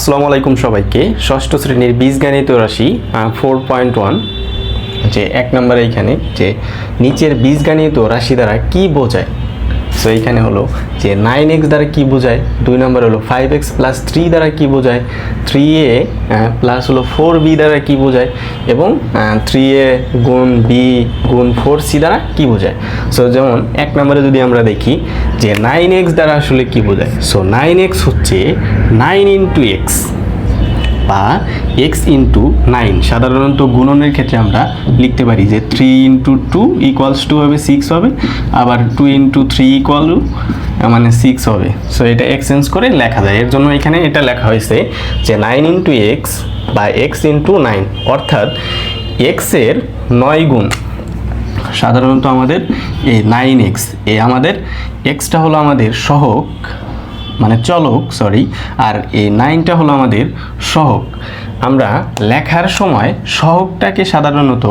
আসসালামু আলাইকুম সবাইকে। ষষ্ঠ শ্রেণির বীজগণিত রাশি ফোর পয়েন্ট ওয়ান যে এক নম্বরে এইখানে, যে নিচের বীজগণিত রাশি দ্বারা কি বোঝায়? সো এইখানে হলো যে নাইন এক্স দ্বারা কী বোঝায়? দুই নম্বর হলো ফাইভ এক্স প্লাস থ্রি দ্বারা কী বোঝায়? থ্রি এ প্লাস হলো ফোর বি দ্বারা কী বোঝায়? এবং থ্রি এ গুণ বি গুণ ফোর সি দ্বারা কী বোঝায়? সো যেমন এক নম্বরে যদি আমরা দেখি যে নাইন এক্স দ্বারা আসলে কী বোঝায়? সো নাইন এক্স হচ্ছে নাইন ইন্টু এক্স বা এক্স ইন্টু নাইন সাধারণত গুণনের ক্ষেত্রে আমরা লিখতে পারি যে three into two equals two হবে সিক্স হবে। আবার টু ইন্টু থ্রি ইকুয়াল মানে সিক্স হবে। সো এটা এক্সচেঞ্জ করে লেখা যায়। এর জন্য এখানে এটা লেখা হয়েছে যে নাইন ইন্টু এক্স বা এক্স ইন্টু নাইন অর্থাৎ এক্সের নয় গুণ। সাধারণত আমাদের এই নাইন এক্স এ আমাদের এক্সটা হলো আমাদের সহক মানে চলক সরি আর এই নাইনটা হলো আমাদের সহক। আমরা লেখার সময় সহকটাকে সাধারণত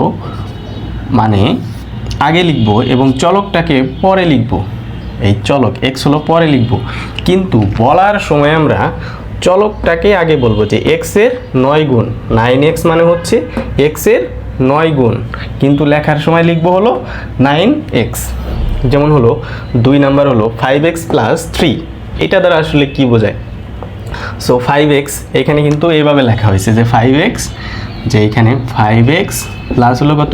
মানে আগে লিখব এবং চলকটাকে পরে লিখব। এই চলক এক্স হলো পরে লিখব। কিন্তু বলার সময় আমরা চলকটাকে আগে বলব যে এক্সের নয় গুণ নাইন এক্স মানে হচ্ছে এক্সের নয় গুণ। কিন্তু লেখার সময় লিখব হলো নাইন এক্স যেমন হলো দুই নাম্বার হলো ফাইভ এক্স প্লাস থ্রি এটা দ্বারা আসলে কি বোঝায়? সো ফাইভ এক্স এখানে কিন্তু এইভাবে লেখা হয়েছে যে ফাইভ এক্স যে এখানে ফাইভ এক্স প্লাস হলো কত?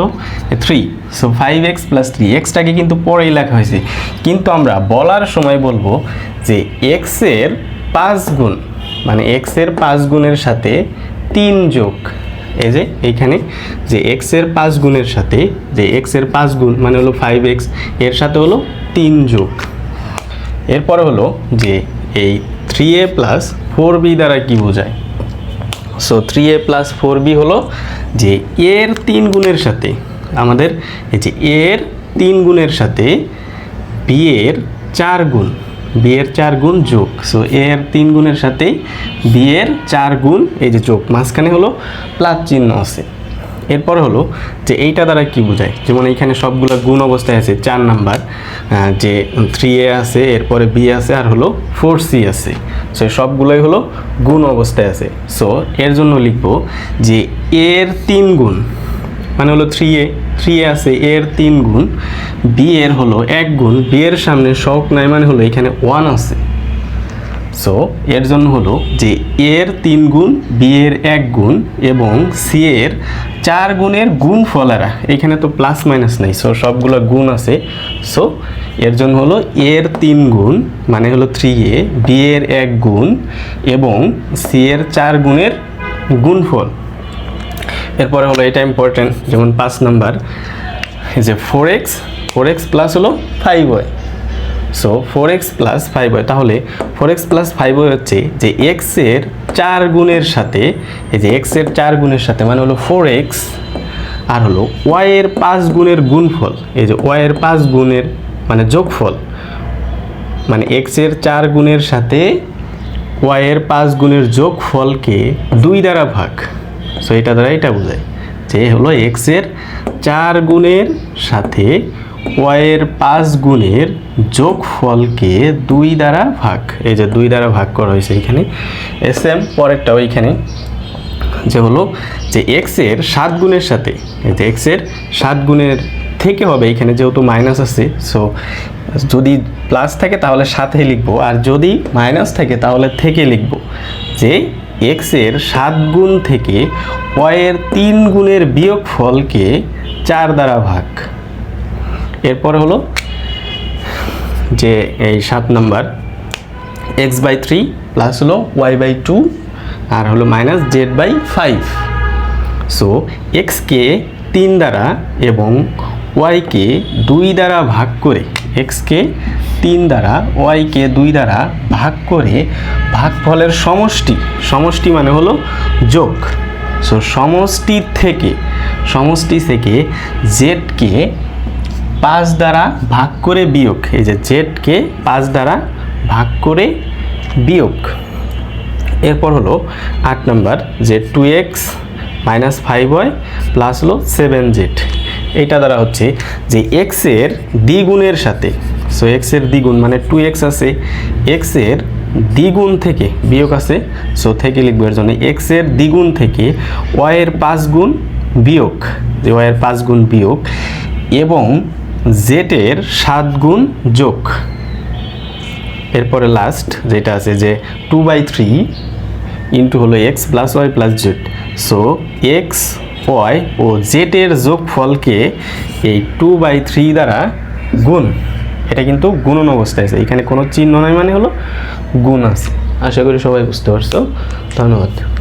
Three so five X plus three এক্সটাকে কিন্তু পরেই লেখা হয়েছে। কিন্তু আমরা বলার সময় বলব যে এক্সের পাঁচ গুণ মানে এক্সের পাঁচ গুণের সাথে তিন যোগ। এই যে এইখানে যে এক্সের পাঁচ গুণের সাথে, যে এক্সের পাঁচ গুণ মানে হলো ফাইভ এক্সের সাথে হলো তিন যোগ। এরপরে হলো যে এই three A plus four B দ্বারা কি বোঝায়? So three A plus four B হলো যে এর তিন গুণের সাথে, আমাদের এই যে এর তিন গুণের সাথে বি এর চার গুণ বি এর চার গুণ যোগ। সো এর তিন গুণের সাথে বি এর চার গুণ, এই যে যোগ, মাঝখানে হলো প্লাস চিহ্ন আছে। এরপর হলো যে এইটা দ্বারা কি বোঝায়? যেমন এইখানে সবগুলো গুণ অবস্থায় আছে, চার নাম্বার যে থ্রি এ আছে, এরপরে বি আছে, আর হলো ফোর সি আছে। সো সবগুলোই হলো গুণ অবস্থায় আছে। সো এর জন্য লিখব যে এর তিন গুণ মানে হলো থ্রি এ থ্রি এ আছে, এর তিন গুণ বি এর হলো এক গুণ বি এর সামনে শখ নাই মানে হলো এখানে ওয়ান আছে। সো এর জন্য হলো যে এর তিন গুণ বি এর এক গুণ এবং সি এর চার গুণের গুণ ফলেরা এখানে তো প্লাস মাইনাস নেই সো সবগুলো গুণ আছে। সো এর জন্য হলো এর তিন গুণ মানে হলো থ্রি এ বি এর এক গুণ এবং সি এর চার গুণের গুণফল। এরপরে হলো এটা ইম্পর্টেন্ট যেমন পাঁচ নাম্বার যে four X four X plus হলো five Y so four X plus five হয় তাহলে ফোর এক্স প্লাস ফাইভ হচ্ছে যে এক্সের চার গুণের সাথে, এই যে এক্সের চার গুণের সাথে মানে হলো ফোর এক্স আর হলো ওয়াইয়ের পাঁচ গুণের গুণফল, এই যে ওয়াইয়ের পাঁচ গুণের মানে যোগফল মানে এক্সের চার গুণের সাথে ওয়াইয়ের পাঁচ গুণের যোগফলকে দুই দ্বারা ভাগ। সো এটা দ্বারা এটা বোঝায় যে হলো এক্সের চার গুণের সাথে ওয়াইয়ের পাঁচ গুণের যোগফলকে দুই দ্বারা ভাগ, এই যে দুই দ্বারা ভাগ করা হয়েছে এখানে এস এম পরেরটা ওইখানে, যে হলো যে এক্সের সাত গুণের সাথে, এই যে এক্সের সাত গুণের থেকে হবে এখানে যেহেতু মাইনাস আছে সো যদি প্লাস থাকে তাহলে সাথে লিখব, আর যদি মাইনাস থাকে তাহলে থেকে লিখব, যে এক্সের সাত গুণ থেকে ওয়ের তিন গুণের বিয়োগ ফলকে চার দ্বারা ভাগ। এরপরে হলো যে এই সাত number X by three plus হলো ওয়াই বাই টু আর হলো minus Z by five so এক্সকে তিন দ্বারা এবং ওয়াইকে দুই দ্বারা ভাগ করে এক্সকে তিন দ্বারা ওয়াইকে দুই দ্বারা ভাগ করে ভাগফলের সমষ্টি সমষ্টি মানে হলো যোগ। সো সমষ্টি থেকে সমষ্টি থেকে জেডকে পাঁচ দ্বারা ভাগ করে বিয়োগ। এই যে জেডকে পাঁচ দ্বারা ভাগ করে বিয়োগ। এরপর হলো আট নাম্বার, যে two X minus five Y plus হলো সেভেন জেড এটা দ্বারা হচ্ছে যে এক্সের দ্বিগুণের সাথে সো এক্সের দ্বিগুণ মানে টু এক্স আছে এক্সের দ্বিগুণ থেকে বিয়োগ আছে সো থেকে লিখব এর জন্য এক্সের দ্বিগুণ থেকে ওয়াই এর পাঁচ গুণ বিয়োগ, যে ওয়াই এর পাঁচ গুণ বিয়োগ এবং জেটের সাত গুণ যোগ। এরপরে লাস্ট যেটা আছে যে টু বাই থ্রি ইন্টু হলো X plus Y plus Z so X Y ও জেটের যোগফলকে এই টু বাই থ্রি দ্বারা গুণ। এটা কিন্তু গুণন অবস্থায় আছে। এখানে কোনো চিহ্ন নাই মানে হলো গুণ আছে। আশা করি সবাই বুঝতে পারছ। ধন্যবাদ।